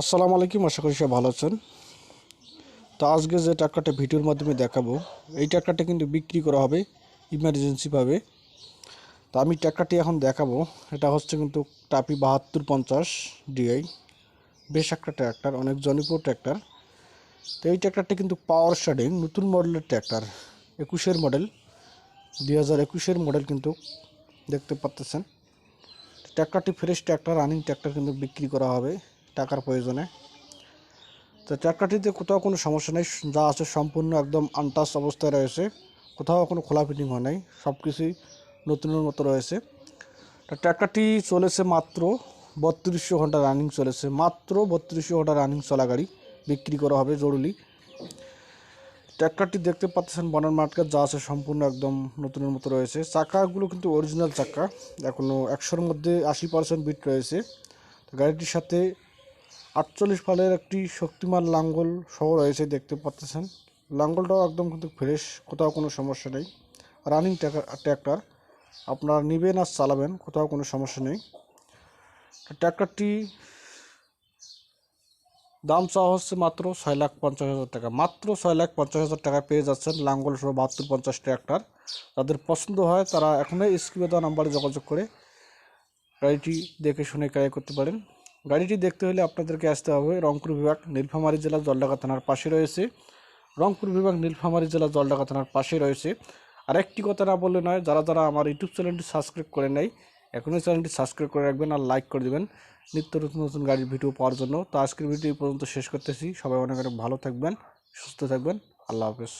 আসসালামু আলাইকুম, আশা করি সব ভালো আছেন। তো আজকে যে টাকাটা ভিডিওর মাধ্যমে দেখাবো, এই টাকাটা কিন্তু বিক্রি করা হবে ইমার্জেন্সিভাবে তো আমি টাকাটি এখন দেখাবো। এটা হচ্ছে কিন্তু টাপি বাহাত্তর পঞ্চাশ ডিআই বেশ একটা ট্র্যাক্টর, অনেক জনপ্রিয় ট্র্যাক্টর। তো এই ট্র্যাক্টরটা কিন্তু পাওয়ার শেডিং, নতুন মডেলের ট্র্যাক্টর, একুশের মডেল, দুই হাজার একুশের মডেল কিন্তু দেখতে পাচ্তেছেন ট্র্যাক্টরটি ফ্রেশ ট্র্যাক্টর রানিং ট্র্যাক্টর কিন্তু বিক্রি করা হবে। টাকার প্রয়োজনে। তো ট্র্যাক্টরটিতে কোথাও কোনো সমস্যা নেই, যা আছে সম্পূর্ণ একদম আনটাচ অবস্থায় রয়েছে। কোথাও কোনো খোলা ফিটিং হয় নাই, সব কিছুই নতুনের মতো রয়েছে। ট্র্যাক্টরটি চলেছে মাত্র বত্রিশশো ঘণ্টা রানিং চলেছে। মাত্র বত্রিশশো ঘণ্টা রানিং চলা গাড়ি বিক্রি করা হবে জরুরি। ট্র্যাক্টরটি দেখতে পাচ্ছেন বনার মার্কেট, যা আছে সম্পূর্ণ একদম নতুনের মতো রয়েছে। চাকাগুলো কিন্তু অরিজিনাল চাকা এখনও একশোর মধ্যে আশি পার্সেন্ট বিট রয়েছে। গাড়িটির সাথে আটচল্লিশ ফালের একটি শক্তিমান লাঙ্গল সহ রয়েছে, দেখতে পাচ্ছেন। লাঙ্গলটাও একদম কিন্তু ফ্রেশ কোথাও কোনো সমস্যা নেই। রানিং ট্র্যাক্টর আপনারা নেবেন আর চালাবেন, কোথাও কোনো সমস্যা নেই। ট্র্যাক্টরটি দাম চাওয়া হচ্ছে মাত্র ছয় লাখ পঞ্চাশ হাজার টাকা। মাত্র ছয় লাখ পঞ্চাশ হাজার টাকা পেয়ে যাচ্ছেন লাঙ্গল সহ বাহাত্তর পঞ্চাশ ট্র্যাক্টর যাদের পছন্দ হয় তারা এখনই স্ক্রিনে দেওয়া নাম্বারে যোগাযোগ করে গাড়িটি দেখে শুনে ক্রয় করতে পারেন। গাড়িটি দেখতে হলে আপনাদেরকে আসতে হবে রংপুর বিভাগ নীলফামারী জেলা জলঢাকা থানার পাশে রয়েছে। রংপুর বিভাগ নীলফামারী জেলা জলঢাকা থানার পাশে রয়েছে। আর একটি কথা না বললে নয়, যারা যারা আমার ইউটিউব চ্যানেলটি সাবস্ক্রাইব করে নেয় এখনই চ্যানেলটি সাবস্ক্রাইব করে রাখবেন আর লাইক করে দেবেন। নিত্য নতুন নতুন গাড়ির ভিডিও পাওয়ার জন্য। তো আজকের ভিডিও পর্যন্ত শেষ করতেছি। সবাই অনেক অনেক ভালো থাকবেন, সুস্থ থাকবেন। আল্লাহ হাফেজ।